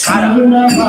சரணமாக சரணமையப்பா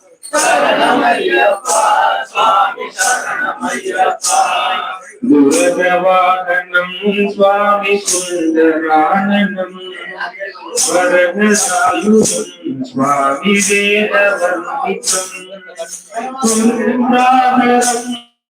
துரதவாகனம் சுவாமி சுந்தரானனம் வரதாயுதம் சுவாமி வேதவர்ணிதம் குருநாதரம்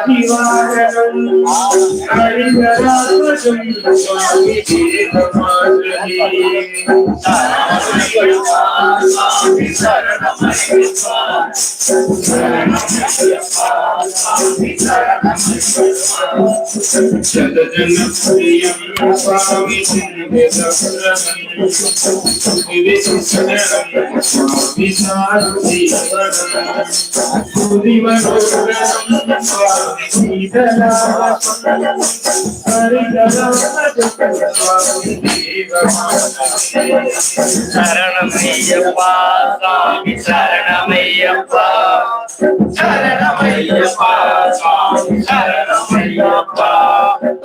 கலபகேதீவாதிவாரணம் ஹரிகராசம் சுவாமி தேவமாலி சரணமய்யப்பா சரணமய்யப்பா சுவாமி சரணமய்யப்பா சத ஜன பிரியம் சுவாமி சிந்தை சரணம் விவேசரணம் சாமி சரணமையப்பா சரணமையப்பா சாமி சரணமையப்பா சரணமையப்பா சாமி சரணமையப்பா சரணமையப்பா சாமி சரணமையப்பா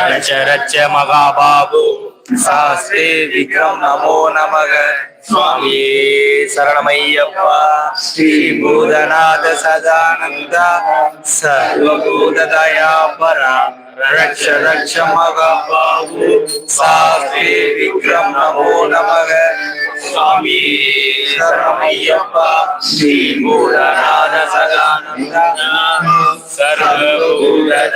ரச்ச ரச்ச மகாபாபு சாஸ்தே விக்ரம் நமோ நமக. சுவாமியே சரணமையப்பா ஸ்ரீ பூதநாத சதானந்த சர்வபூததயா பரா रक्ष रक्ष सा विक्रम नमो नमः स्वामी शरणमय्यप्पा श्री मूलनाथ सदानन्द सर्वभूतदयावर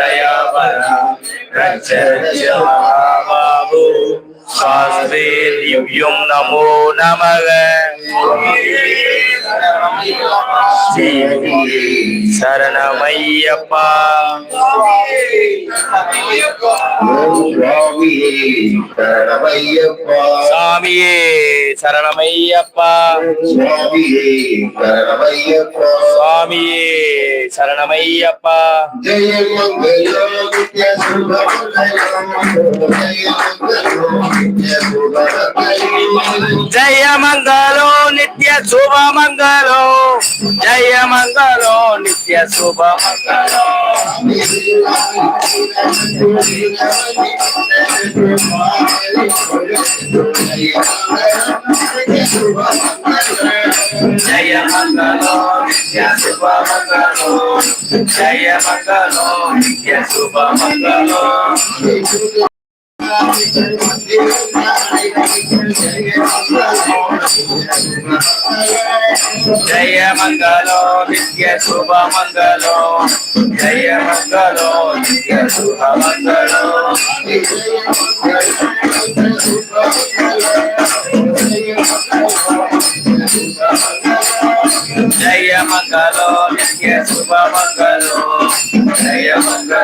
रक्ष रक्ष महाबाहु शास्त्रे दिव्यं नमो नमः சரணமையப்பா சாமியே சரணமையப்பா சாமியே சரணமையப்பா ஜெய மங்களோ நித்ய சுபம జయ మంగళో నిత్య శుభ మంగళో జయ మంగళో నిత్య శుభ మంగళో జయ మంగళో నిత్య శుభ మంగళో జయ మంగళో నిత్య శుభ మంగళో జయ మంగళో నిత్య శుభ మంగళో జయ మంగళో నిత్య శుభ మంగళో జయ మంగళ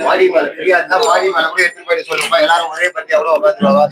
மாறி மேல ஃப்ரீயா இருந்தா மாறி மேல கூட எடுத்து போயிட்டு சொல்லுப்பா எல்லாரும் ஒரே பத்தி எவ்வளவு உட்காந்துருவா